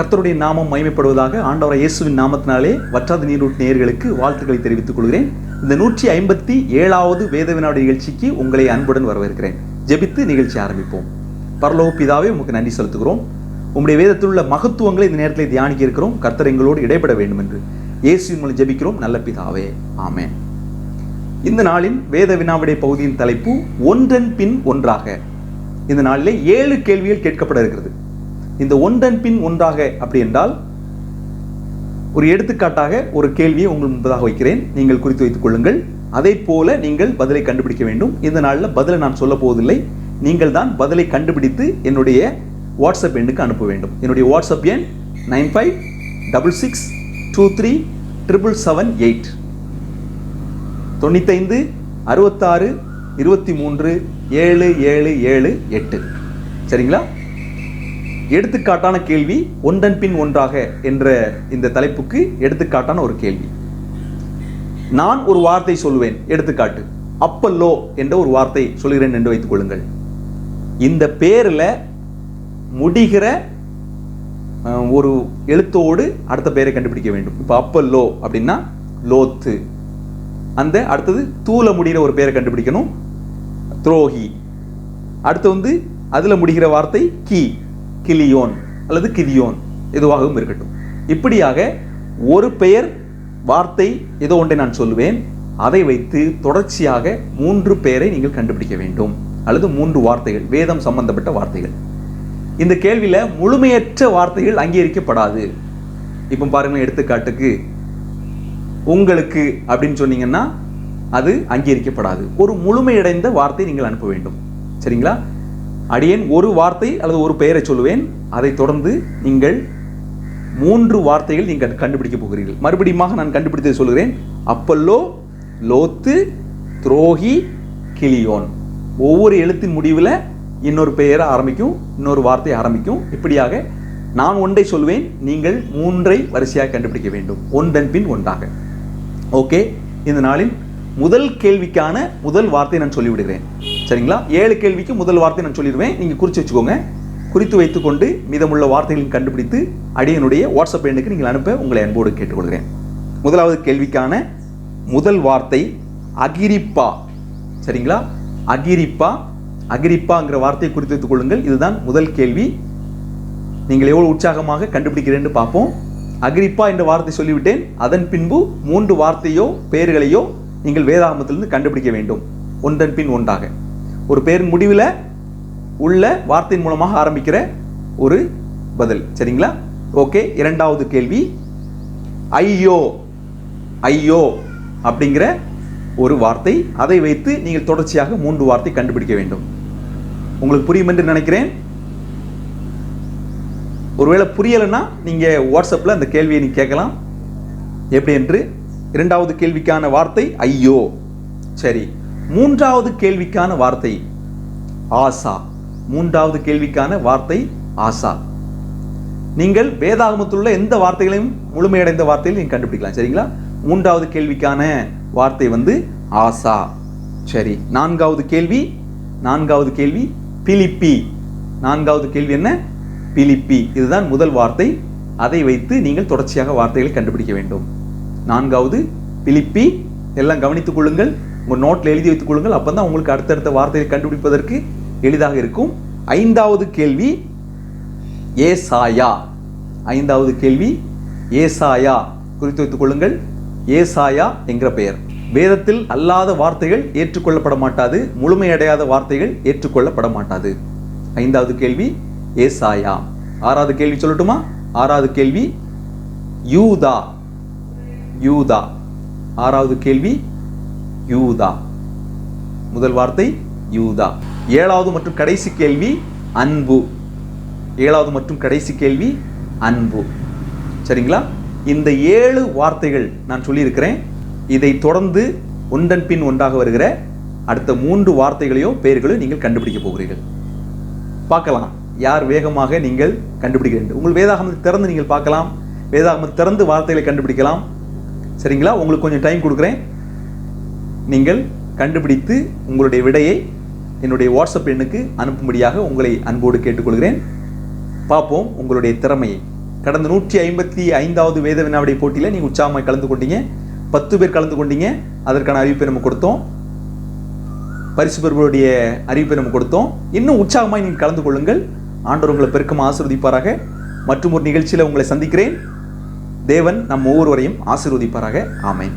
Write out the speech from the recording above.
கர்த்தருடைய நாமம் மகிமைப்படுவதாக ஆண்டவர இயேசுவின் நாமத்தினாலே வற்றாத நீரூட் நேயர்களுக்கு வாழ்த்துக்களை தெரிவித்துக் கொள்கிறேன். இந்த நூற்றி ஐம்பத்தி ஏழாவது வேத நிகழ்ச்சிக்கு உங்களை அன்புடன் வரவேற்கிறேன். ஜெபித்து நிகழ்ச்சி ஆரம்பிப்போம். பரலோக பிதாவே உமக்கு நன்றி செலுத்துகிறோம். உங்களுடைய வேதத்தில் உள்ள மகத்துவங்களை இந்த நேரத்தில் தியானிக்க இருக்கிறோம். கர்த்தர் எங்களோடு இடைப்பட வேண்டும் என்று இயேசுவின் மூலம் ஜெபிக்கிறோம். நல்ல பிதாவே ஆமென். இந்த நாளின் வேத வினாவிடை பகுதியின் தலைப்பு ஒன்றன் பின் ஒன்றாக. இந்த நாளிலே ஏழு கேள்விகள் கேட்கப்பட இருக்கிறது. இந்த ஒன்றன் பின் ஒன்றாக அப்படி என்றால் ஒரு எடுத்துக்காட்டாக ஒரு கேள்வியை உங்கள் முன்பதாக வைக்கிறேன். நீங்கள் குறித்து வைத்துக் கொள்ளுங்கள். அதே போல நீங்கள் பதிலை கண்டுபிடிக்க வேண்டும். இந்த நாளில் பதிலை நான் சொல்ல போவதில்லை. நீங்கள் தான் பதிலை கண்டுபிடித்து என்னுடைய வாட்ஸ்அப் எண்ணுக்கு அனுப்ப வேண்டும். என்னுடைய வாட்ஸ்அப் எண் nine five double six two three triple seven eight. தொண்ணூத்தைந்து அறுபத்தாறு இருபத்தி மூன்று ஏழு ஏழு ஏழு எட்டு. சரிங்களா? எடுத்துக்காட்டான கேள்வி ஒன்றன் பின் ஒன்றாக என்ற இந்த தலைப்புக்கு எடுத்துக்காட்டான ஒரு கேள்வி. நான் ஒரு வார்த்தை சொல்லுவேன் எடுத்துக்காட்டு. அப்பல்லோ என்ற ஒரு வார்த்தை சொல்கிறேன் என்று வைத்துக் கொள்ளுங்கள். இந்த பேரில் முடிகிற ஒரு எழுத்தோடு அடுத்த பேரை கண்டுபிடிக்க வேண்டும். இப்போ அப்பல்லோ அப்படின்னா லோத்து. அந்த அடுத்தது தூளை முடிகிற ஒரு பேரை கண்டுபிடிக்கணும் துரோகி. அடுத்து வந்து அதில் முடிகிற வார்த்தை கி. கிளியோன் அல்லது கிதியோன் எதுவாகவும் இருக்கட்டும். இப்படியாக ஒரு பெயர் வார்த்தை ஏதோ ஒன்றை நான் சொல்லுவேன். அதை வைத்து தொடர்ச்சியாக மூன்று பெயரை நீங்கள் கண்டுபிடிக்க வேண்டும். அல்லது மூன்று வார்த்தைகள் வேதம் சம்பந்தப்பட்ட வார்த்தைகள். இந்த கேள்வியில முழுமையற்ற வார்த்தைகள் அங்கீகரிக்கப்படாது. இப்போ பாருங்க எடுத்துக்காட்டுக்கு உங்களுக்கு அப்படின்னு சொன்னீங்கன்னா அது அங்கீகரிக்கப்படாது. ஒரு முழுமையடைந்த வார்த்தை நீங்கள் அனுப்ப வேண்டும். சரிங்களா? அடியேன் ஒரு வார்த்தை அல்லது ஒரு பெயரை சொல்லுவேன். அதைத் தொடர்ந்து நீங்கள் மூன்று வார்த்தைகள் நீங்கள் கண்டுபிடிக்க போகிறீர்கள். மறுபடியும் நான் கண்டுபிடித்து சொல்கிறேன் அப்பல்லோ லோத்து துரோகி கிளியோன் ஒவ்வொரு எழுத்தின் முடிவில் இன்னொரு பெயரை ஆரம்பிக்கும் இன்னொரு வார்த்தை ஆரம்பிக்கும். இப்படியாக நான் ஒன்றை சொல்வேன் நீங்கள் மூன்றை வரிசையாக கண்டுபிடிக்க வேண்டும். ஒன்றன் பின் ஒன்றாக. ஓகே இந்த நாளின் முதல் கேள்விக்கான முதல் வார்த்தை நான் சொல்லிவிடுகிறேன். சரிங்களா? ஏழு கேள்விக்கு முதல் வார்த்தை நான் சொல்லிடுவேன். நீங்கள் குறித்து வச்சுக்கோங்க. குறித்து வைத்துக்கொண்டு மீதமுள்ள வார்த்தைகளையும் கண்டுபிடித்து அடியனுடைய வாட்ஸ்அப் எண்ணுக்கு நீங்கள் அனுப்ப உங்களை அன்போடு கேட்டுக்கொள்கிறேன். முதலாவது கேள்விக்கான முதல் வார்த்தை அகிரிப்பா. சரிங்களா? அகிரிப்பா. அகிரிப்பாங்கிற வார்த்தையை குறித்து வைத்துக் கொள்ளுங்கள். இதுதான் முதல் கேள்வி. நீங்கள் எவ்வளோ உற்சாகமாக கண்டுபிடிக்கிறேன்னு பார்ப்போம். அகிரிப்பா என்ற வார்த்தை சொல்லிவிட்டேன். அதன் பின்பு மூன்று வார்த்தையோ பெயர்களையோ நீங்கள் வேதாகமத்திலிருந்து கண்டுபிடிக்க வேண்டும். ஒன்றன் பின் ஒன்றாக. ஒரு பெயரின் முடிவில் உள்ள வார்த்தையின் மூலமாக ஆரம்பிக்கிற ஒரு பதில். சரிங்களா? ஓகே இரண்டாவது கேள்வி. ஐயோ ஐயோ அப்படிங்கிற ஒரு வார்த்தை. அதை வைத்து நீங்கள் தொடர்ச்சியாக மூன்று வார்த்தை கண்டுபிடிக்க வேண்டும். உங்களுக்கு புரியும் என்று நினைக்கிறேன். ஒருவேளை புரியலைன்னா நீங்கள் வாட்ஸ்அப்பில் அந்த கேள்வியை நீ கேட்கலாம். எப்படி என்று? இரண்டாவது கேள்விக்கான வார்த்தை ஐயோ. சரி. மூன்றாவது கேள்விக்கான வார்த்தை ஆசா. மூன்றாவது கேள்விக்கான வார்த்தை ஆசா. நீங்கள் வேதாகமத்தில் உள்ள எந்த வார்த்தைகளையும் முழுமையடைந்த வார்த்தையில் நீங்கள் கண்டுபிடிக்கலாம். சரிங்களா? மூன்றாவது கேள்விக்கான வார்த்தை வந்து ஆசா. சரி நான்காவது கேள்வி நான்காவது கேள்வி பிலிப்பி. நான்காவது கேள்வி என்ன? பிலிப்பி. இதுதான் முதல் வார்த்தை. அதை வைத்து நீங்கள் தொடர்ச்சியாக வார்த்தைகளை கண்டுபிடிக்க வேண்டும். நான்காவது பிலிப்பி. எல்லாம் கவனித்துக் கொள்ளுங்கள். உங்கள் நோட்டில் எழுதி வைத்துக் கொள்ளுங்கள் அப்போ தான் உங்களுக்கு அடுத்தடுத்த வார்த்தையை கண்டுபிடிப்பதற்கு எளிதாக இருக்கும். ஐந்தாவது கேள்வி ஏசாயா. ஐந்தாவது கேள்வி ஏசாயா. குறித்து வைத்துக் கொள்ளுங்கள். ஏசாயா என்கிற பெயர். வேதத்தில் அல்லாத வார்த்தைகள் ஏற்றுக்கொள்ளப்பட மாட்டாது. முழுமையடையாத வார்த்தைகள் ஏற்றுக்கொள்ளப்பட மாட்டாது. ஐந்தாவது கேள்வி ஏசாயா. ஆறாவது கேள்வி சொல்லட்டுமா? ஆறாவது கேள்வி யூதா. யூதா. ஆறாவது கேள்வி யூதா. முதல் வார்த்தை யூதா. ஏழாவது மற்றும் கடைசி கேள்வி அன்பு. ஏழாவது மற்றும் கடைசி கேள்வி அன்பு. சரிங்களா? இந்த ஏழு வார்த்தைகள் நான் சொல்லியிருக்கிறேன். இதை தொடர்ந்து ஒன்றன் பின் ஒன்றாக வருகிற அடுத்த மூன்று வார்த்தைகளையோ பெயர்களையோ நீங்கள் கண்டுபிடிக்க போகிறீர்கள். பார்க்கலாம். யார் வேகமாக நீங்கள் கண்டுபிடிக்கிறீர்கள்? உங்கள் வேதாகமத்தை திறந்து நீங்கள் பார்க்கலாம். வேதாகமத்தை திறந்து வார்த்தைகளை கண்டுபிடிக்கலாம். சரிங்களா? உங்களுக்கு கொஞ்சம் டைம் கொடுக்குறேன். நீங்கள் கண்டுபிடித்து உங்களுடைய விடையை என்னுடைய வாட்ஸ்அப் எண்ணுக்கு அனுப்பும்படியாக உங்களை அன்போடு கேட்டுக்கொள்கிறேன். பார்ப்போம் உங்களுடைய திறமையை. கடந்த நூற்றி ஐம்பத்தி ஐந்தாவது வேத வினாவிடை போட்டியில் நீங்கள் உற்சாகமாக கலந்து கொண்டீங்க. பத்து பேர் கலந்து கொண்டீங்க. அதற்கான அறிவிப்பை நம்ம கொடுத்தோம். பரிசு பெறுபவருடைய அறிவிப்பை நம்ம கொடுத்தோம். இன்னும் உற்சாகமாக நீங்கள் கலந்து கொள்ளுங்கள். ஆண்டவர் உங்களை பெருக்கமாக ஆசிர்வதிப்பாராக. மற்றும் ஒரு நிகழ்ச்சியில் உங்களை சந்திக்கிறேன். தேவன் நம் ஒவ்வொருவரையும் ஆசீர்வதிப்பாராக. ஆமேன்.